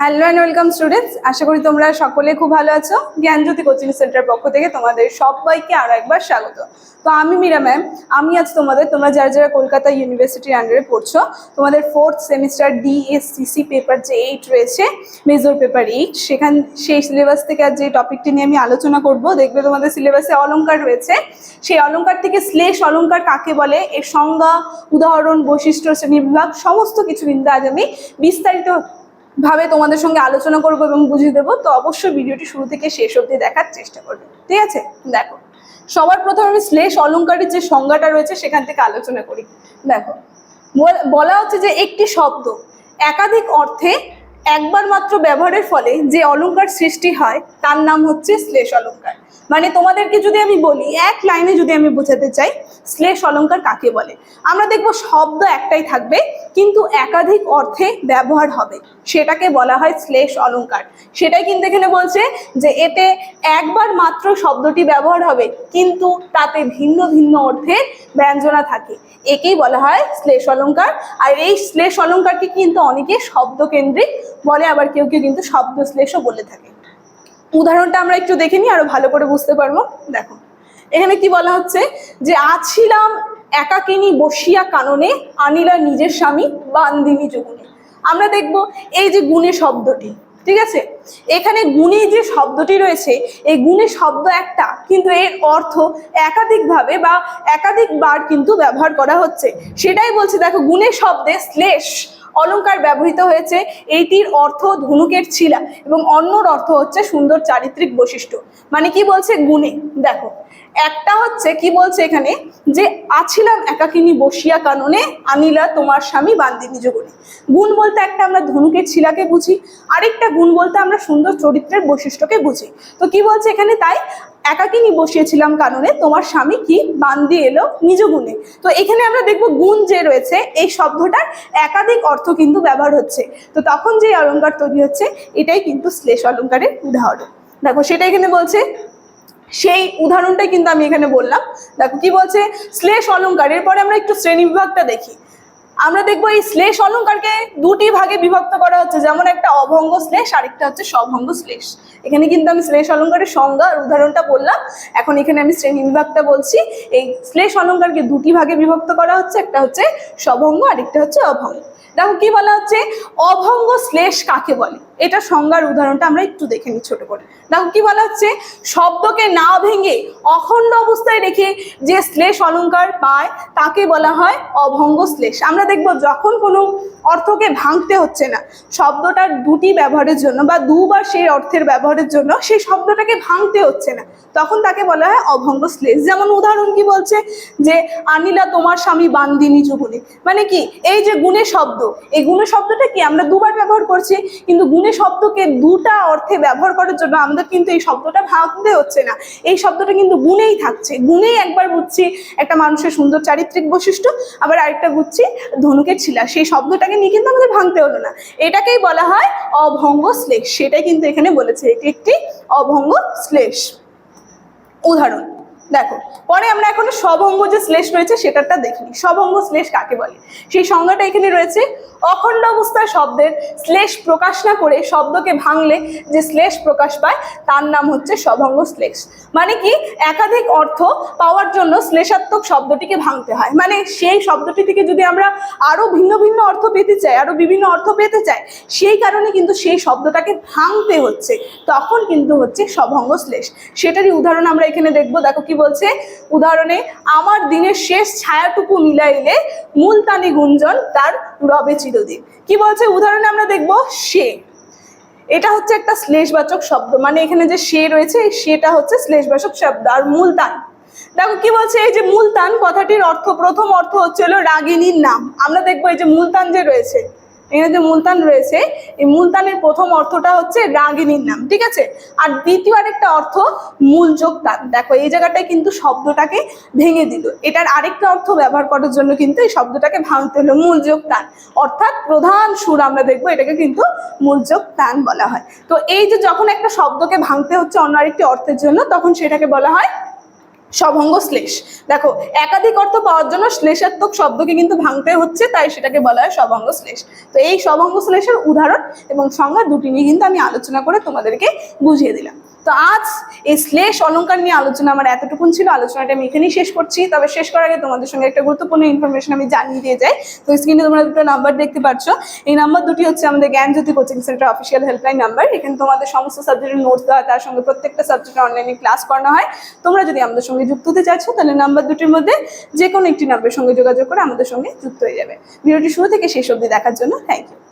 Hello and welcome students আশা করি তোমরা সকলে খুব ভালো আছো। জ্ঞানজ্যোতি কোচিং সেন্টার পক্ষ থেকে তোমাদের সবাইকে আরও একবার স্বাগত। তো আমি মীরা ম্যাম আমি আজ তোমাদের, তোমরা যারা যারা কলকাতা ইউনিভার্সিটির আন্ডারে পড়ছো, তোমাদের ফোর্থ সেমিস্টার ডিএসসিসি পেপার যে এইট রয়েছে মেজর পেপার এইট সেখান, সেই সিলেবাস থেকে আজ যে টপিকটি নিয়ে আমি আলোচনা করব, দেখবে তোমাদের সিলেবাসে অলঙ্কার রয়েছে। সেই অলংকার থেকে শ্লেষ অলংকার কাকে বলে, এর সংজ্ঞা, উদাহরণ, বৈশিষ্ট্য শ্রেণি বিভাগ সমস্ত কিছু কিন্তু আজ আমি বিস্তারিত ভাবে তোমাদের সঙ্গে আলোচনা করব এবং বুঝিয়ে দেবো, তো অবশ্যই ভিডিওটি শুরু থেকে শেষ অবধি দেখার চেষ্টা করবে। ঠিক আছে? দেখো, সবার প্রথমে আমি শ্লেষ অলঙ্কারের যে সংজ্ঞাটা রয়েছে সেখান থেকে আলোচনা করি। দেখো, বল- হচ্ছে যে একটি শব্দ একাধিক অর্থে একবার মাত্র ব্যবহারের ফলে যে অলঙ্কার সৃষ্টি হয় তার নাম হচ্ছে শ্লেষ অলঙ্কার। মানে তোমাদেরকে যদি আমি বলি, এক লাইনে যদি আমি বোঝাতে চাই, শ্লেষ অলঙ্কার কাকে বলে? আমরা দেখব শব্দ একটাই থাকবে, কিন্তু একাধিক অর্থে ব্যবহার হবে। সেটাকে বলা হয় শ্লেষ অলঙ্কার। সেটাই কিন্তু এখানে বলছে যে, এতে একবার মাত্র শব্দটি ব্যবহার হবে, কিন্তু তাতে ভিন্ন ভিন্ন অর্থের ব্যঞ্জনা থাকে। একেই বলা হয় শ্লেষ অলঙ্কার। আর এই শ্লেষ অলংকারকে কিন্তু অনেকে শব্দকেন্দ্রিক বলে, আবার কেউ কেউ কিন্তু শব্দ শ্লেষও বলে থাকে। উদাহরণটা আমরা একটু দেখে নিই, আরও ভালো করে বুঝতে পারব। দেখো, এখানে কি বলা হচ্ছে? যে আছিলাম একাকিনী বসিয়া কাননে, আনিলা নিজের স্বামী, বান্দিনী যোগুনে। আমরা দেখব এই যে গুণে শব্দটি, ঠিক আছে? এখানে গুণে যে শব্দটি রয়েছে, এই গুণে শব্দ একটা, কিন্তু এর অর্থ একাধিকভাবে বা একাধিকবার কিন্তু ব্যবহার করা হচ্ছে। সেটাই বলছে, দেখো, গুণে শব্দে শ্লেষ অলংকার ব্যবহৃত হয়েছে। এইটির অর্থ ধনুকের ছিলা এবং অন্যর অর্থ হচ্ছে সুন্দর চারিত্রিক বৈশিষ্ট্য। মানে কি বলছে? গুণে। দেখো। একটা হচ্ছে কি বলছে এখানে যে, আছিলাম একাকিনী বসিয়া কাননে, আনিলা তোমার স্বামী বান্দিনী যোগনে গুণ। বলতে একটা আমরা ধনুকের ছিলাকে বুঝি। আরেকটা গুণ বলতে আমরা সুন্দর চরিত্রের বৈশিষ্ট্যকে বুঝি। তো কি বলছে এখানে? তাই একাকিনী বসিয়েছিলাম কাননে, তোমার স্বামী কি বান্দি এলো নিজ গুণে? তো এখানে আমরা দেখব গুণ যে রয়েছে, এই শব্দটার একাধিক অর্থ কিন্তু ব্যবহার হচ্ছে। তো তখন যে অলংকার তৈরি হচ্ছে, এটাই কিন্তু শ্লেষ অলংকারের উদাহরণ। দেখো, সেটা এখানে বলছে সেই উদাহরণটাই কিন্তু আমি এখানে বললাম। দেখো কি বলছে? শ্লেষ অলংকার এরপরে আমরা একটু শ্রেণি বিভাগটা দেখি। আমরা দেখব এই শ্লেষ অলংকারকে দুটি ভাগে বিভক্ত করা হচ্ছে। যেমন একটা অভঙ্গ শ্লেষ, আরেকটা হচ্ছে সভঙ্গ শ্লেষ। এখানে কিন্তু আমি শ্লেষ অলংকারের সংজ্ঞা আর উদাহরণটা বললাম। এখন এখানে আমি শ্রেণি বিভাগটা বলছি। এই শ্লেষ অলংকারকে দুটি ভাগে বিভক্ত করা হচ্ছে। একটা হচ্ছে সভঙ্গ আরেকটা হচ্ছে অভঙ্গ। দেখো কি বলা হচ্ছে? অভঙ্গ শ্লেষ কাকে বলে? এটা সংজ্ঞার উদাহরণটা আমরা একটু দেখে নিই ছোট করে। দেখো কি বলা হচ্ছে? শব্দকে না ভেঙে অখণ্ড অবস্থায় রেখে যে শ্লেষ অলংকার পায়, তাকে বলা হয় অভঙ্গ শ্লেষ। আমরা দেখব যখন কোনো অর্থকে ভাঙতে হচ্ছে না, শব্দটার দুটি ব্যবহারের জন্য বা দুবার সেই অর্থের ব্যবহারের জন্য সেই শব্দটাকে ভাঙতে হচ্ছে না, তখন তাকে বলা হয় অভঙ্গ শ্লেষ। যেমন উদাহরণ কি বলছে? যে, আনিলা তোমার স্বামী বান্দিনী যুগুনে মানে কি? এই যে গুণে শব্দ, এই গুণে শব্দটা কি? আমরা দুবার ব্যবহার করছি, কিন্তু গুণে শব্দকে দুটা অর্থে ব্যবহার করার জন্য আমাদের কিন্তু এই শব্দটা ভাঙতে হচ্ছে না। এই শব্দটা কিন্তু গুণেই থাকছে। গুণেই একবার বুঝছি একটা মানুষের সুন্দর চারিত্রিক বৈশিষ্ট্য, আবার আরেকটা বুঝছি ধনুকের ছিলা সেই শব্দটাকে নিয়ে কিন্তু আমাদের ভাঙতে হলো না। এটাকেই বলা হয় অভঙ্গ শ্লেষ। সেটাই কিন্তু এখানে বলেছে। এটি একটি অভঙ্গ শ্লেষ। উদাহরণ দেখো, পরে আমরা এখন সভঙ্গ যে শ্লেষ রয়েছে সেটাটা দেখি সভঙ্গ শ্লেষ কাকে বলে? সেই সংজ্ঞাটা এখানে রয়েছে। অখণ্ড অবস্থায় শব্দের শ্লেষ প্রকাশ না করে শব্দকে ভাঙলে যে শ্লেষ প্রকাশ পায়, তার নাম হচ্ছে সভঙ্গ শ্লেষ। মানে কি? একাধিক অর্থ পাওয়ার জন্য শ্লেষাত্মক শব্দটিকে ভাঙতে হয়। মানে সেই শব্দটি থেকে যদি আমরা আরও ভিন্ন ভিন্ন অর্থ পেতে চাই, আরও বিভিন্ন অর্থ পেতে চাই, সেই কারণে কিন্তু সেই শব্দটাকে ভাঙতে হচ্ছে। তখন কিন্তু হচ্ছে সভঙ্গ শ্লেষ। সেটারই উদাহরণ আমরা এখানে দেখব। দেখো কি বলছে, উদাহরণে, আমার দিনের শেষ ছায়াটুকু মিলাইলে মুলতানি গুঞ্জন তার রবে চিরদিন। কি বলছে? উদাহরণে আমরা দেখব সে। এটা হচ্ছে একটা শ্লেষবাচক শব্দ। মানে এখানে যে সে রয়েছে সেটা হচ্ছে শ্লেষবাচক শব্দ আর মুলতান। দেখো, কি বলছে? এই যে মুলতান, কথাটির অর্থ, প্রথম অর্থ হচ্ছে হলো রাগিনীর নাম। আমরা দেখব এই যে মুলতান যে রয়েছে এখানে যে মুলতান রয়েছে, এই মুলতানের প্রথম অর্থটা হচ্ছে রাগিনীর নাম, ঠিক আছে? আর দ্বিতীয় আরেকটা অর্থ মূল যোগ তান দেখো, এই জায়গাটায় কিন্তু শব্দটাকে ভেঙে দিল। এটার আরেকটা অর্থ ব্যবহার করার জন্য কিন্তু এই শব্দটাকে ভাঙতে হলো, মূল যোগ তান অর্থাৎ প্রধান সুর আমরা দেখব, এটাকে কিন্তু মূল যোগ তান বলা হয়। তো এই যে যখন একটা শব্দকে ভাঙতে হচ্ছে অন্য আরেকটি অর্থের জন্য, তখন সেটাকে বলা হয় সভঙ্গ শ্লেষ। দেখো, একাধিক অর্থ পাওয়ার জন্য শ্লেষাত্মক শব্দকে কিন্তু ভাঙতে হচ্ছে, তাই সেটাকে বলা হয় সভঙ্গ শ্লেষ। তো এই সভঙ্গ শ্লেষের উদাহরণ এবং সংজ্ঞা দুটি নিয়ে কিন্তু আমি আলোচনা করে তোমাদেরকে বুঝিয়ে দিলাম। তো আজ এই শ্লেষ অলংকার নিয়ে আলোচনা আমার এতটুকুন ছিল, আলোচনাটা আমি এখানেই শেষ করছি। তবে শেষ করার আগে তোমাদের সঙ্গে একটা গুরুত্বপূর্ণ ইনফরমেশন আমি জানিয়ে দিয়ে যাই। তো স্ক্রিনে তোমরা দুটো নাম্বার দেখতে পাচ্ছ এই নাম্বার দুটি হচ্ছে আমাদের Gyanjyoti coaching centre official helpline number এখানে তোমাদের সমস্ত সাবজেক্টের নোটস দেওয়া তার সঙ্গে প্রত্যেকটা সাবজেক্টের অনলাইনে ক্লাস করানো হয়। তোমরা যদি আমাদের সঙ্গে যুক্ত হতে চাচ্ছ তাহলে নাম্বার দুটির মধ্যে যে কোনো একটি নাম্বারের সঙ্গে যোগাযোগ করে আমাদের সঙ্গে যুক্ত হয়ে যাবে। ভিডিওটি শুরু থেকে শেষ অবধি দেখার জন্য থ্যাংক ইউ